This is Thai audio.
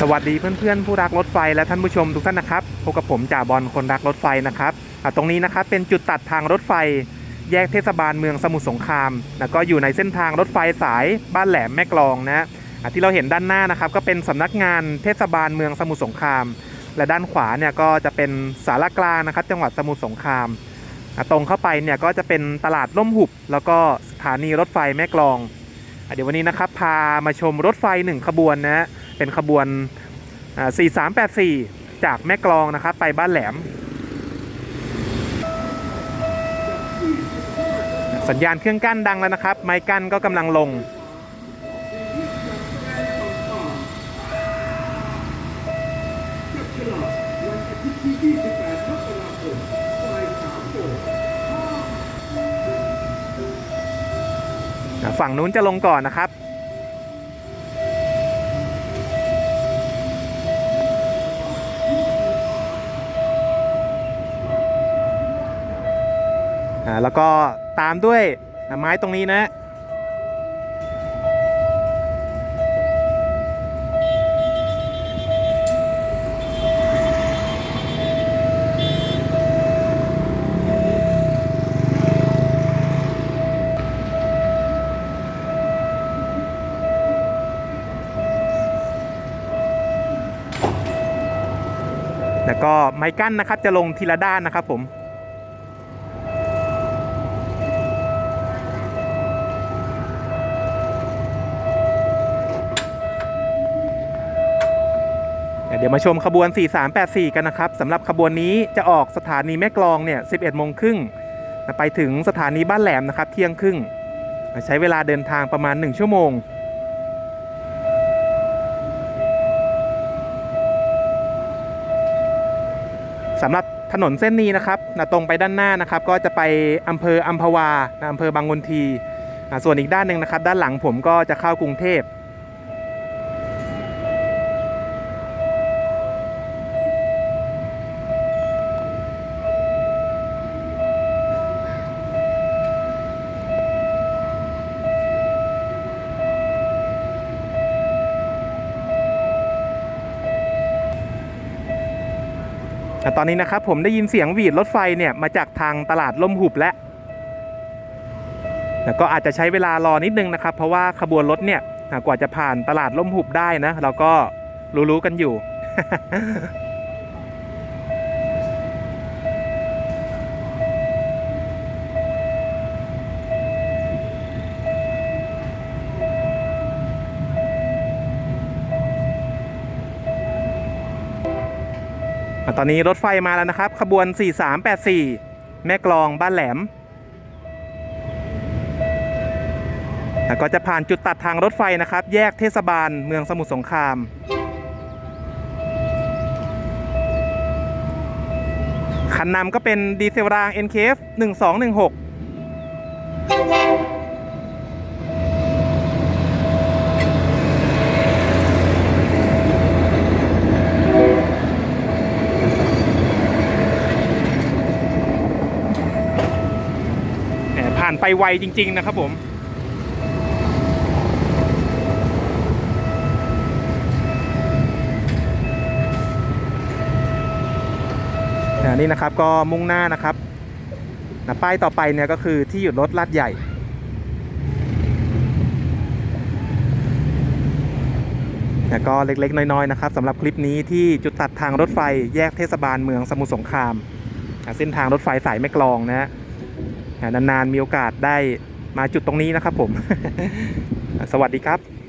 สวัสดีเพื่อนๆผู้รักรถไฟและท่านผู้ชมทุกท่านนะครับพบกับผมจ่าบอลคนรักรถไฟนะครับตรงนี้นะครับเป็นจุดตัดทางรถไฟ แยกเทศบาลเมืองสมุทรสงครามแล้วก็อยู่ในเส้นทางรถไฟสายบ้านแหลมแม่กลองนะอะที่เราเห็นด้านหน้านะครับก็เป็นสำนักงานเทศบาลเมืองสมุทรสงคราม และด้านขวาเนี่ยก็จะเป็นสารกลางนะครับ จังหวัดสมุทรสงครามตรงเข้าไปเนี่ยก็จะเป็นตลาดล่มหุบ แล้วก็สถานีรถไฟแม่กลองเดี๋ยววันนี้นะครับพามาชมรถไฟหนึ่งขบวนนะ เป็นขบวน 4384 จากแม่กลองนะครับไปบ้านแหลม สัญญาณเครื่องกั้นดังแล้วนะครับ ไม้กั้นก็กำลังลงฝั่งนู้นจะลงก่อนนะครับ แล้วก็ตามด้วยไม้ตรงนี้นะ แล้วก็ไม้กั้นนะครับจะลงทีละด้านนะครับผม ดี๋ยวมาชมขบวน 4384 กันนะครับสำหรับขบวนนี้จะออกสถานีแม่กลองเนี่ย 11โมงครึ่งไปถึงสถานีบ้านแหลมนะครับ เที่ยงครึ่ง ใช้เวลาเดินทางประมาณ 1 ชั่วโมงสำหรับถนนเส้นนี้นะครับตรงไปด้านหน้านะครับ ก็จะไปอำเภออัมพวาอำเภอบางกนที ส่วนอีกด้านหนึ่งนะครับ ด้านหลังผมก็จะเข้ากรุงเทพ แต่ตอนนี้นะครับผมได้ยินเสียงหวีดรถไฟเนี่ยมาจากทางตลาดล่มหุบและแล้วก็อาจจะใช้เวลารอนิดนึงนะครับ เพราะว่าขบวนรถเนี่ยกว่าจะผ่านตลาดล่มหุบได้นะ เราก็รู้ๆกันอยู่ ตอนนี้รถไฟมาแล้วนะครับ ขบวน 4384 แม่กลองบ้านแหลม แล้วก็จะผ่านจุดตัดทางรถไฟนะครับ แยกเทศบาลเมืองสมุทรสงคราม คันนำก็เป็นดีเซลราง NKF 1216 ผ่านไปไวจริง ๆ นะครับผมนี่นะครับก็มุ่งหน้านะครับนะป้ายต่อไปเนี่ยก็คือที่หยุดรถลาดใหญ่ แต่ก็เล็กๆ น้อยๆนะครับสำหรับคลิปนี้ที่จุดตัดทางรถไฟแยกเทศบาลเมืองสมุทรสงคราม เส้นทางรถไฟสายแม่กลองนะฮะ นานๆมีโอกาสได้มาจุดตรงนี้นะครับผม สวัสดีครับ